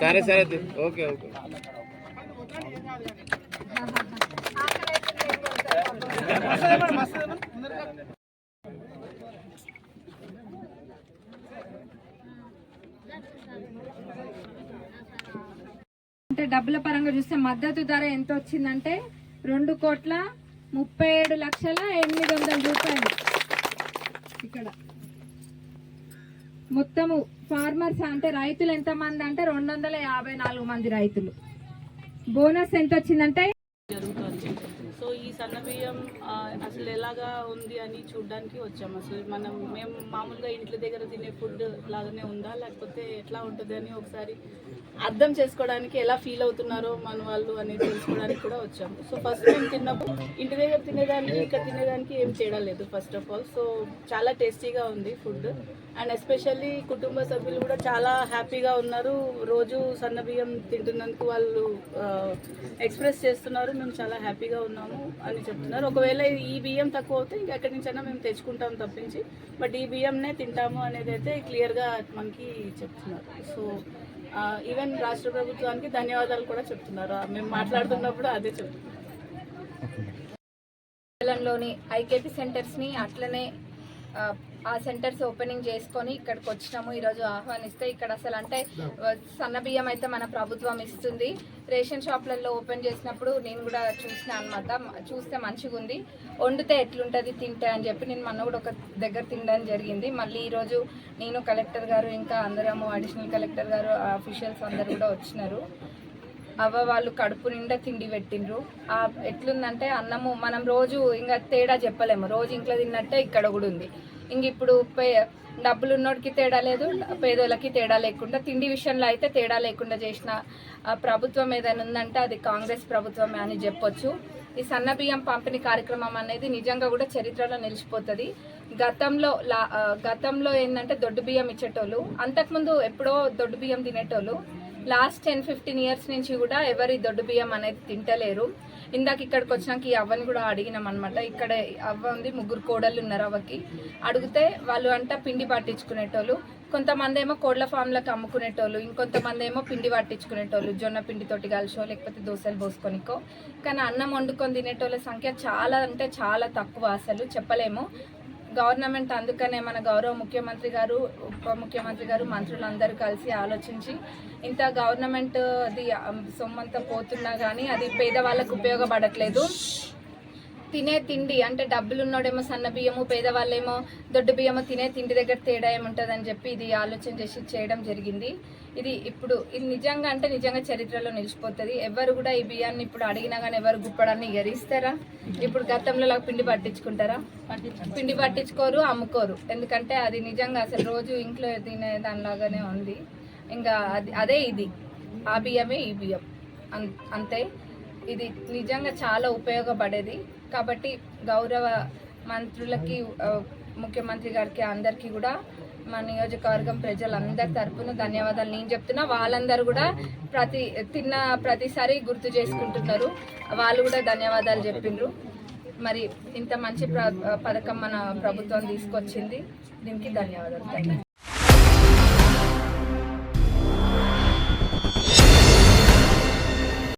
సరే సరే okay okay. అంటే డబ్బుల పరంగా చూస్తే మద్దతు ధర ఎంత వచ్చిందంటే రెండు కోట్ల ముప్పై ఏడు లక్షల ఎనిమిది వందల రూపాయలు. ఇక్కడ. మొత్తము ఫార్మర్స్ అంటే రైతులు ఎంతమంది అంటే రెండు వందల యాభై నాలుగు మంది రైతులు. బోనస్ ఎంత వచ్చిందంటే సో ఈ సన్న బియ్యం అసలు ఎలాగా ఉంది అని చూడడానికి వచ్చాము అసలు మనం మేము మామూలుగా ఇంటి దగ్గర తినే ఫుడ్ లాగానే ఉందా? లేకపోతే ఎట్లా ఉంటుంది అని ఒకసారి అర్థం చేసుకోవడానికి ఎలా ఫీల్ అవుతున్నారో మన వాళ్ళు అనేది తెలుసుకోవడానికి కూడా వచ్చాము సో ఫస్ట్ మేము తిన్నప్పుడు ఇంటి దగ్గర తినేదానికి ఇక్కడ తినేదానికి ఏం తేడా లేదు ఫస్ట్ ఆఫ్ ఆల్. సో చాలా టేస్టీగా ఉంది ఫుడ్. అండ్ ఎస్పెషల్లీ కుటుంబ సభ్యులు కూడా చాలా హ్యాపీగా ఉన్నారు. రోజు సన్న బియ్యం తింటున్నందుకు వాళ్ళు ఎక్స్ప్రెస్ చేస్తున్నారు. మేము చాలా హ్యాపీగా ఉన్నాము అని చెప్తున్నారు. ఒకవేళ ఈ బియ్యం తక్కువ అవుతే ఇంకా ఎక్కడి నుంచైనా మేము తెచ్చుకుంటాం తప్పించి బట్ ఈ బియ్యంనే తింటాము అనేది అయితే క్లియర్గా మనకి చెప్తున్నారు. సో ఈవెన్ రాష్ట్ర ప్రభుత్వానికి ధన్యవాదాలు కూడా చెప్తున్నారు. ఆ, మేము మాట్లాడుతున్నప్పుడు అదే చెప్తున్నారు. మండలంలోని ఐకేపీ సెంటర్స్ని అట్లనే ఆ, సెంటర్స్ ఓపెనింగ్ చేసుకొని ఇక్కడికి వచ్చినాము. ఈరోజు ఆహ్వానిస్తే ఇక్కడ అసలు అంటే సన్నబియ్యం సన్న బియ్యం అయితే మన ప్రభుత్వం ఇస్తుంది. రేషన్ షాప్లలో ఓపెన్ చేసినప్పుడు నేను కూడా చూసిన అనమాట చూస్తే మంచిగా ఉంది వండితే ఎట్లుంటుంది తింటే అని చెప్పి నేను మొన్న కూడా ఒక దగ్గర తినడం జరిగింది. మళ్ళీ ఈరోజు నేను కలెక్టర్ గారు ఇంకా అందరము అడిషనల్ కలెక్టర్ గారు అఫీషియల్స్ అందరు కూడా వచ్చినారు. అవ్వ వాళ్ళు కడుపు నిండా తిండి పెట్టిండ్రు. ఆ ఎట్లుందంటే అన్నము మనం రోజు ఇంకా తేడా చెప్పలేము. రోజు ఇంట్లో తిన్నట్టే ఇక్కడ కూడా ఉంది. ఇంక ఇప్పుడు పే డబ్బులు ఉన్నోడికి తేడా లేదు పేదోళ్ళకి తేడా లేకుండా తిండి విషయంలో అయితే తేడా లేకుండా చేసిన ప్రభుత్వం ఏదైనా ఉందంటే అది కాంగ్రెస్ ప్రభుత్వమే అని చెప్పొచ్చు. ఈ సన్న బియ్యం పంపిణీ కార్యక్రమం అనేది నిజంగా కూడా చరిత్రలో నిలిచిపోతుంది. గతంలో లా గతంలో ఏంటంటే దొడ్డు బియ్యం ఇచ్చేటోళ్ళు అంతకుముందు ఎప్పుడో దొడ్డు బియ్యం తినేటోళ్ళు లాస్ట్ టెన్ ఫిఫ్టీన్ ఇయర్స్ నుంచి కూడా ఎవరి దొడ్డు బియ్యం అనేది తింటలేరు. ఇందాక ఇక్కడికి వచ్చినాక ఈ అవ్వని కూడా అడిగినాం అనమాట ఇక్కడ అవ్వ ఉంది ముగ్గురు కోడళ్ళు ఉన్నారు అవ్వకి. అడిగితే వాళ్ళు అంట పిండి పట్టించుకునేటోళ్ళు. కొంతమంది ఏమో కోళ్ళ ఫామ్లకు అమ్ముకునేటోళ్ళు ఇంకొంతమంది ఏమో పిండి పట్టించుకునేటోళ్ళు జొన్న పిండితోటి కలిసో లేకపోతే దోశలు పోసుకొనికో. కానీ అన్నం వండుకొని తినేటోళ్ళ సంఖ్య చాలా అంటే చాలా తక్కువ అసలు చెప్పలేము. గవర్నమెంట్ అందుకనే మన గౌరవ ముఖ్యమంత్రి గారు ఉప ముఖ్యమంత్రి గారు మంత్రులందరూ కలిసి ఆలోచించి ఇంత గవర్నమెంట్ అది సొమ్మంతా పోతున్నా కానీ అది పేదవాళ్ళకు ఉపయోగపడట్లేదు. తినే తిండి అంటే డబ్బులు ఉన్నోడేమో సన్న బియ్యము పేదవాళ్ళేమో దొడ్డు బియ్యము తినే తిండి దగ్గర తేడా ఏముంటుందని చెప్పి ఇది ఆలోచన చేసి చేయడం జరిగింది. ఇది ఇప్పుడు ఇది నిజంగా అంటే నిజంగా చరిత్రలో నిలిచిపోతుంది. ఎవరు కూడా ఈ బియ్యాన్ని ఇప్పుడు అడిగినా కానీ ఎవరు గుప్పడాన్ని ఎరిస్తారా? ఇప్పుడు గతంలో పిండి పట్టించుకుంటారా? పిండి పట్టించుకోరు అమ్ముకోరు. ఎందుకంటే అది నిజంగా అసలు రోజు ఇంట్లో తినే దానిలాగానే ఉంది. ఇంకా అది అదే ఇది. ఆ బియ్యమే ఈ బియ్యం. అంతే. ఇది నిజంగా చాలా ఉపయోగపడేది. కాబట్టి గౌరవ మంత్రులకి ముఖ్యమంత్రి గారికి అందరికీ కూడా మా నియోజకవర్గం ప్రజలందరి తరపున ధన్యవాదాలు. నేను చెప్తున్నా వాళ్ళందరూ కూడా ప్రతి తిన్న ప్రతిసారి గుర్తు చేసుకుంటున్నారు. వాళ్ళు కూడా ధన్యవాదాలు చెప్పిండ్రు. మరి ఇంత మంచి ప్ర పథకం మన ప్రభుత్వం తీసుకొచ్చింది. దీనికి ధన్యవాదాలు. యూ